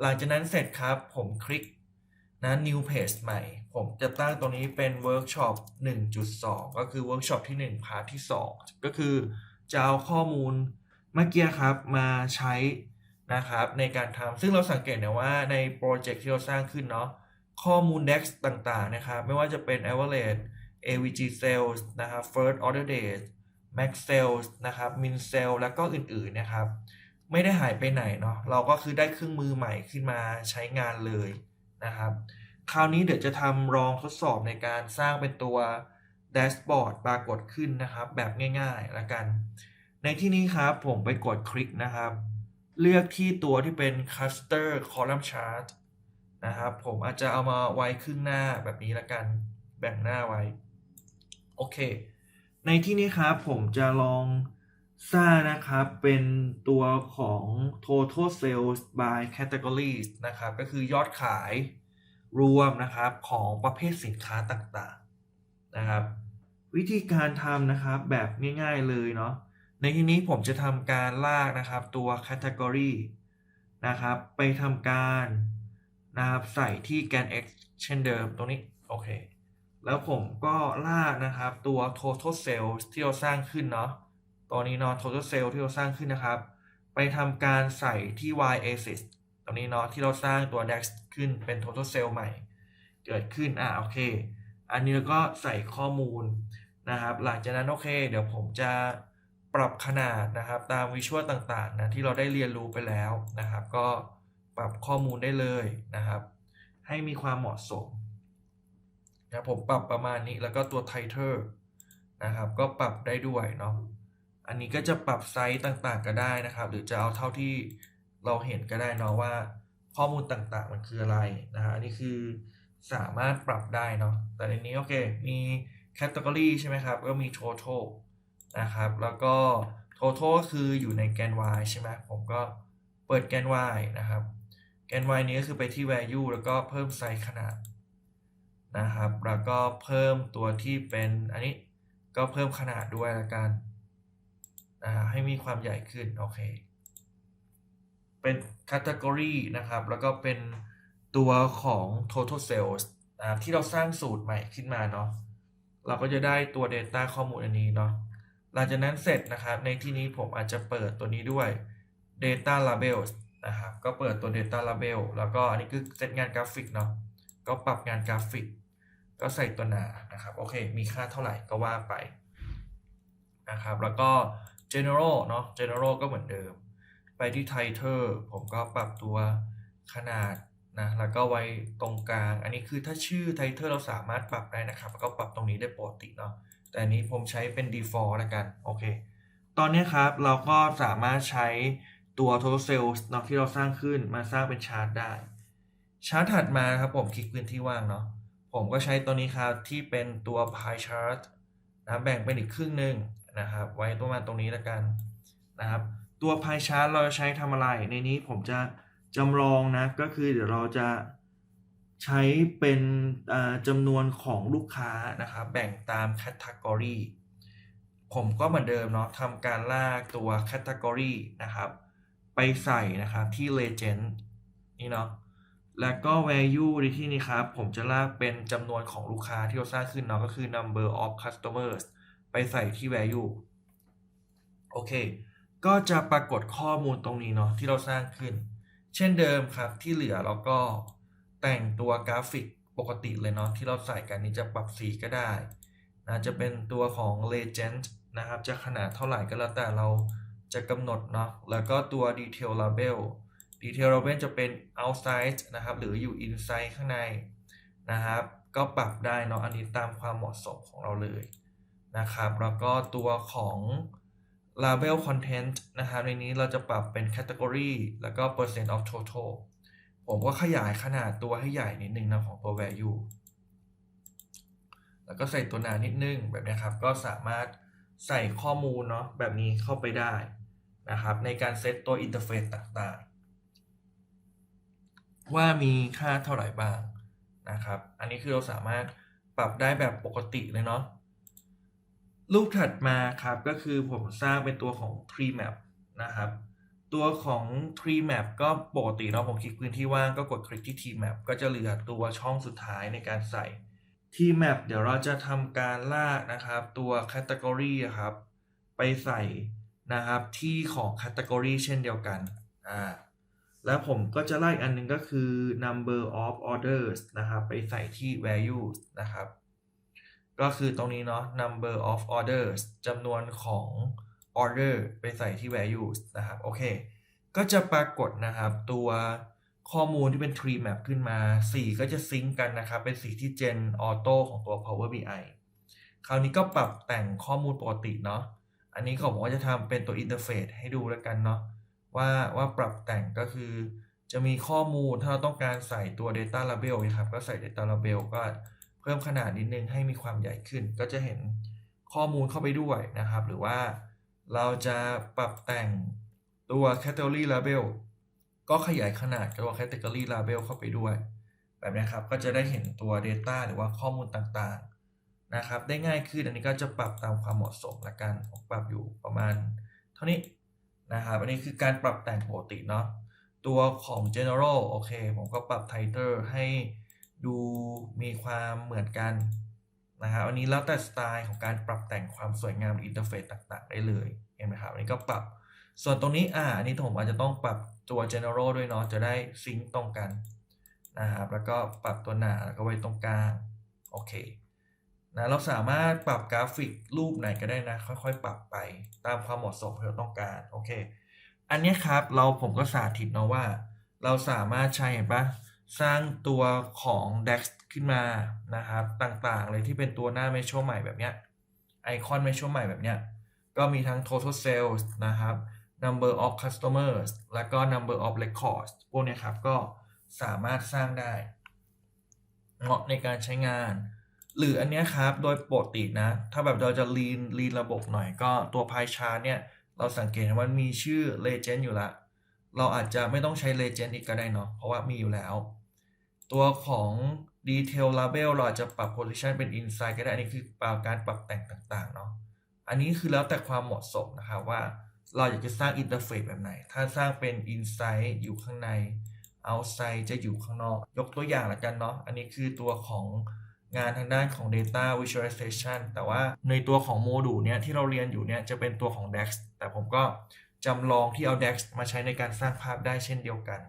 หลังจากนั้นเสร็จครับผมคลิกนะ new page ใหม่ ผมจะตั้งตรงนี้เป็น workshop 1.2 ก็คือ workshop ที่ 1 พาร์ทที่ 2 ก็คือจะเอาข้อมูลเมื่อกี้ครับมาใช้นะครับในการทำซึ่งเราสังเกตเนี่ยว่าในโปรเจกต์ที่เราสร้างขึ้นเนาะข้อมูล DEX ต่างๆนะครับไม่ว่าจะเป็น average AVG sales นะครับ first order date max sales นะครับ min sale แล้วก็อื่นๆนะครับ ไม่ได้หายไปไหนเนาะเราก็คือได้เครื่องมือใหม่ขึ้นมาใช้งานเลยนะครับ คราวนี้เดี๋ยวจะทำลองทดสอบในการสร้างเป็นตัวแดชบอร์ดปรากฏขึ้นนะครับ แบบง่ายๆละกัน ในที่นี้ครับผมไปกดคลิกนะครับ เลือกที่ตัวที่เป็น cluster column chart นะครับผมอาจจะเอามาไว้ครึ่งหน้าแบบนี้ละกัน แบ่งหน้าไว้ โอเค ในที่นี้ครับผมจะลอง สร้านะครับ เป็นตัวของ total sales by categories นะครับ ก็คือยอดขายรวมนะครับของประเภทสินค้าต่างๆนะครับ วิธีการทำนะครับแบบง่ายๆเลยเนาะในที่นี้ผมจะทำการลากนะครับตัว category นะครับ ไปทำการนะครับใส่ที่ gan x เช่นเดิมตรงนี้ โอเค แล้วผมก็ลากนะครับตัว total sales ที่เราสร้างขึ้นเนาะ ตัวนี้เนาะ total sales ที่เราสร้างขึ้นนะครับ ไปทำการใส่ที่ y axis ตรงนี้เนาะที่เราสร้างตัว DAX ขึ้นเป็น total sale ใหม่ เกิดขึ้น อะโอเค อันนี้เราก็ใส่ข้อมูลนะครับ หลังจากนั้นโอเค เดี๋ยวผมจะปรับขนาดนะครับตามวิชวลต่างๆนะที่เราได้เรียนรู้ไปแล้วนะครับ ก็ปรับข้อมูลได้เลยนะครับ ให้มีความเหมาะสมนะผมปรับประมาณนี้แล้วก็ตัว title นะครับ ก็ปรับได้ด้วยเนาะ อันนี้ก็จะปรับไซส์ต่างๆก็ได้นะครับ หรือจะเอาเท่าที่เราเห็นก็ได้เนาะว่า ข้อมูลต่างๆมันคืออะไรนะฮะอันนี้คือสามารถปรับได้เนาะแต่ในนี้โอเคมี category ใช่ไหมครับ ก็มี total นะครับ แล้วก็ total ก็คืออยู่ในแกน y ใช่ไหมผมก็เปิดแกน y นะครับแกน y นี้ก็คือไปที่ value แล้วก็เพิ่มไซส์ขนาดนะครับ แล้วก็เพิ่มตัวที่เป็นอันนี้ก็เพิ่มขนาดด้วยละกัน นะให้มีความใหญ่ขึ้น โอเค เป็น category นะครับ แล้วก็เป็นตัวของ total sales นะครับที่เราสร้างสูตรใหม่ขึ้นมาเนาะเราก็จะได้ตัว data ข้อมูลอันนี้เนาะหลังจากนั้นเสร็จนะครับ ในที่นี้ผมอาจจะเปิดตัวนี้ด้วย data label นะครับก็เปิดตัว data label แล้วก็อันนี้คือเซตงานกราฟิกเนาะก็ปรับงานกราฟิก ก็ใส่ตัวหนานะครับ โอเค มีค่าเท่าไหร่ก็ว่าไปนะครับ แล้วก็ general เนาะ general ก็เหมือนเดิม ไปที่ title ผมก็ปรับตัวขนาดนะ แล้วก็ไว้ตรงกลาง อันนี้คือถ้าชื่อ title เราสามารถปรับได้นะครับ แล้วก็ปรับตรงนี้ได้ปกติเนาะ แต่อันนี้ผมใช้เป็น default ล้วกัน โอเค ตอนนี้ครับเราก็สามารถใช้ตัว total sales เนาะที่เราสร้างขึ้นมาสร้างเป็นชาร์ตได้ ชาร์ตถัดมาครับผมคลิกพื้นที่ว่างเนาะ ผมก็ใช้ตัวนี้ครับที่เป็นตัว pie chart นะแบ่งเป็นอีกครึ่งหนึ่ง นะครับ ไว้ประมาณตรงนี้แล้วกันนะครับ ตัว pie chart เราจะใช้ทำอะไร ในนี้ผมจะจำลองนะ ก็คือเดี๋ยวเราจะใช้เป็นจำนวนของลูกค้านะครับ แบ่งตาม category ผมก็เหมือนเดิมเนาะทำการลากตัว category นะครับ ไปใส่นะครับที่ legend นี่เนาะแล้วก็ value ในที่นี้ครับ ผมจะลากเป็นจำนวนของลูกค้าที่เราสร้างขึ้นเนาะก็คือ number of customers ไปใส่ที่ value โอเค ก็จะปรากฏข้อมูลตรงนี้เนาะที่เราสร้างขึ้น เช่นเดิมครับที่เหลือเราก็แต่งตัวกราฟิกปกติเลยเนาะที่เราใส่กันนี้จะปรับสีก็ได้นะจะเป็นตัวของ legend นะครับ จะขนาดเท่าไหร่ก็แล้วแต่เราจะกำหนดเนาะแล้วก็ตัว detail label detail label จะเป็น outside นะครับ หรืออยู่ inside ข้างในนะครับ ก็ปรับได้เนาะอันนี้ตามความเหมาะสมของเราเลย นะครับแล้วก็ตัวของ label content นะครับในนี้เราจะปรับเป็น category แล้วก็ percent of total ผมก็ขยายขนาดตัวให้ใหญ่นิดนึงนะของตัว value แล้วก็ใส่ตัวหนานิดนึงแบบนี้ครับ ก็สามารถใส่ข้อมูลเนาะแบบนี้เข้าไปได้นะครับ ในการเซตตัวอินเทอร์เฟซต่างๆ ว่ามีค่าเท่าไหร่บ้างนะครับ อันนี้คือเราสามารถปรับได้แบบปกติเลยเนาะ รูปถัดมาครับก็คือผมสร้างเป็นตัวของ pre map นะครับ ตัวของ tree map ก็ปกติเนาะผมคลิกพื้นที่ว่างก็กดคลิกที่ tree map ก็จะเหลือตัวช่องสุดท้ายในการใส่ tree map เดี๋ยวเราจะทำการลากนะครับ ตัว category ครับ ไปใส่นะครับที่ของ category เช่นเดียวกันอ่าแล้วผมก็จะไล่อันหนึงก็คือ number of orders นะครับ ไปใส่ที่ Value นะครับ ก็คือตรงนี้เนาะ number of orders จำนวนของ order ไปใส่ที่ values นะครับ โอเค ก็จะปรากฏนะครับตัวข้อมูลที่เป็น tree map ขึ้นมา สีก็จะซิงก์กันนะครับ เป็นสีที่ gen auto ของตัว power bi คราวนี้ก็ปรับแต่งข้อมูลปกติเนาะ อันนี้เขาบอกว่าจะทำเป็นตัว interface ให้ดูแล้วกันเนาะว่าว่าปรับแต่งก็คือจะมีข้อมูลถ้าเราต้องการใส่ตัว data label นะครับ ก็ใส่ data label ก็ เพิ่มขนาดนิดนึงให้มีความใหญ่ขึ้น ก็จะเห็นข้อมูลเข้าไปด้วยนะครับ หรือว่าเราจะปรับแต่งตัว category label ก็ขยายขนาดตัว category label เข้าไปด้วย แบบนี้ครับ ก็จะได้เห็นตัว data หรือว่าข้อมูลต่างๆนะครับ ได้ง่ายขึ้นอันนี้ก็จะปรับตามความเหมาะสมละกันผมปรับอยู่ประมาณ เท่านี้นะครับ อันนี้คือการปรับแต่งปกติเนาะตัวของ general โอเค ผมก็ปรับ title ให้ดู มีความเหมือนกันนะครับอันนี้แล้วแต่สไตล์ของการปรับแต่งความสวยงามอินเทอร์เฟซต่างๆ ได้เลยเห็นไหมครับอันนี้ก็ปรับส่วนตรงนี้อ่าอันนี้ผมอาจจะต้องปรับตัว general ด้วยเนาะจะได้ซิงค์ตรงกันนะครับแล้วก็ปรับตัวหนาแล้วก็ไว้ตรงกลางโอเคนะเราสามารถปรับกราฟิกรูปไหนก็ได้นะ ค่อยๆ ปรับไปตามความเหมาะสมที่เราต้องการโอเค อันนี้ครับเราผมก็สาธิตเนาะว่า เราสามารถใช้เห็นปะ สร้างตัวของ DAX ขึ้นมานะครับต่างๆ เลยที่เป็นตัวหน้าไม่ชั่วใหม่แบบเนี้ยไอคอนไม่ชั่วใหม่แบบเนี้ยก็มีทั้ง total sales นะครับ number of customers แล้วก็ number of records พวกนี้ครับก็สามารถสร้างได้เหมาะในการใช้งาน หรืออันนี้ครับโดยปกตินะ ถ้าแบบเราจะ lean lean ระบบหน่อยก็ตัว pie chart เนี่ย เราสังเกตว่ามันมีชื่อ legend อยู่ละเราอาจจะไม่ต้องใช้ legend อีกก็ได้เนาะเพราะว่ามีอยู่แล้ว ตัวของ detail label เราจะปรับ position เป็น inside ก็ได้ อันนี้คือการปรับแต่งต่างๆเนาะ อันนี้คือแล้วแต่ความเหมาะสมนะครับว่าเราอยากจะสร้าง interface แบบไหน ถ้าสร้างเป็น inside อยู่ข้างใน outside จะอยู่ข้างนอก ยกตัวอย่างละกันเนาะ อันนี้คือตัวของงานทางด้านของ data visualization แต่ว่าในตัวของโมดูลเนี้ยที่เราเรียนอยู่เนี้ยจะเป็นตัวของ DAX แต่ผมก็จำลองที่เอา DAX มาใช้ในการสร้างภาพได้เช่นเดียวกัน